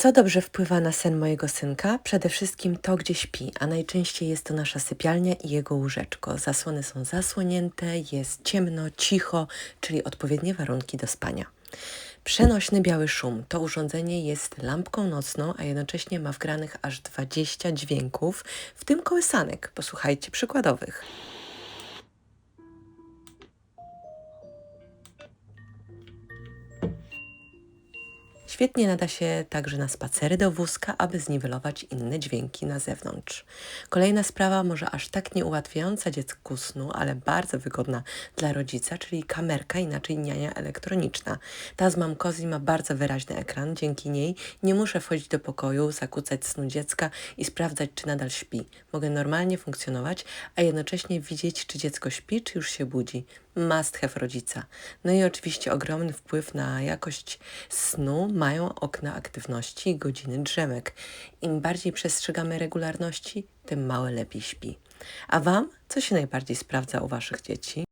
Co dobrze wpływa na sen mojego synka? Przede wszystkim to, gdzie śpi, a najczęściej jest to nasza sypialnia i jego łóżeczko. Zasłony są zasłonięte, jest ciemno, cicho, czyli odpowiednie warunki do spania. Przenośny biały szum. To urządzenie jest lampką nocną, a jednocześnie ma wgranych aż 20 dźwięków, w tym kołysanek. Posłuchajcie przykładowych. Świetnie nada się także na spacery do wózka, aby zniwelować inne dźwięki na zewnątrz. Kolejna sprawa, może aż tak nie ułatwiająca dziecku snu, ale bardzo wygodna dla rodzica, czyli kamerka, inaczej niania elektroniczna. Ta z Mamkozji ma bardzo wyraźny ekran, dzięki niej nie muszę wchodzić do pokoju, zakłócać snu dziecka i sprawdzać, czy nadal śpi. Mogę normalnie funkcjonować, a jednocześnie widzieć, czy dziecko śpi, czy już się budzi. Must have rodzica. No i oczywiście ogromny wpływ na jakość snu mają okna aktywności i godziny drzemek. Im bardziej przestrzegamy regularności, tym małe lepiej śpi. A Wam, co się najbardziej sprawdza u Waszych dzieci?